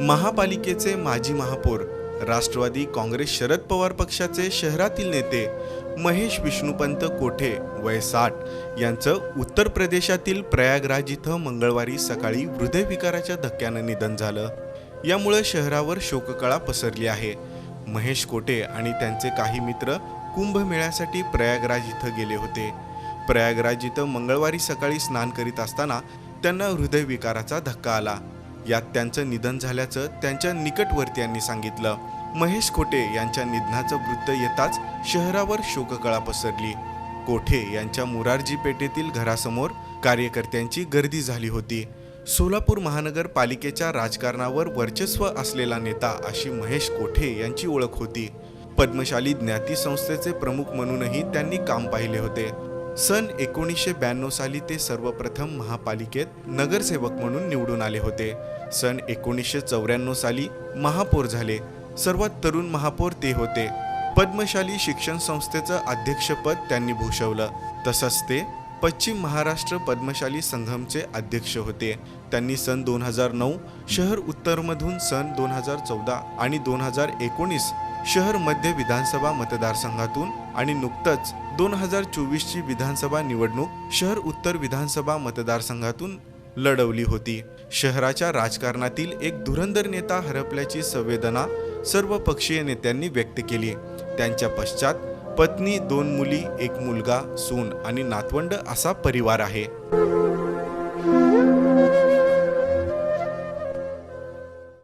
महापालिकेचे माजी महापौर राष्ट्रवादी काँग्रेस शरद पवार पक्षाचे शहरातील नेते महेश विष्णुपंत कोठे वय साठ यांचं उत्तर प्रदेशातील प्रयागराज इथं मंगळवारी सकाळी हृदयविकाराच्या धक्क्यानं निधन झालं. यामुळे शहरावर शोककळा पसरली आहे. महेश कोटे आणि त्यांचे काही मित्र कुंभमेळ्यासाठी प्रयागराज इथं गेले होते. प्रयागराज इथं मंगळवारी सकाळी स्नान करीत असताना त्यांना हृदयविकाराचा धक्का आला. यात त्यांचं निधन झाल्याचं त्यांच्या निकटवर्तीयांनी सांगितलं. महेश कोटे यांच्या निधनाचं वृत्त येताच शहरावर शोककळा पसरली. कोठे यांच्या मुरारजी पेठेतील घरासमोर कार्यकर्त्यांची गर्दी झाली होती. सोलापूर महानगरपालिकेच्या राजकारणावर वर्चस्व असलेला नेता अशी महेश कोठे यांची ओळख होती. पद्मशाली ज्ञाती संस्थेचे प्रमुख म्हणूनही त्यांनी काम पाहिले होते. सन एकोणीसशे ब्याण्णव साली ते सर्वप्रथम महापालिकेत नगरसेवक म्हणून निवडून आले होते. सन एकोणीसशे चौऱ्याण्णव साली महापौर झाले. सर्वात तरुण महापौर ते होते. पद्मशाली शिक्षण संस्थेचं अध्यक्षपद त्यांनी भूषवलं. तसंच ते पश्चिम महाराष्ट्र पद्मशाली संघमचे अध्यक्ष होते. त्यांनी सन दोन हजार नऊ शहर उत्तरमधून सन दोन हजार चौदा आणि दोन हजार एकोणीस शहर मध्य विधानसभा मतदारसंघातून आणि नुकतंच दोन हजार चोवीसची विधानसभा निवडणूक शहर उत्तर विधानसभा मतदारसंघातून लढवली होती. शहराच्या राजकारणातील एक धुरंधर नेता हरपल्याची संवेदना सर्व पक्षीय नेत्यांनी व्यक्त केली. त्यांच्या पश्चात पत्नी दोन मुली एक मुलगा सून आणि नातवंड असा परिवार आहे.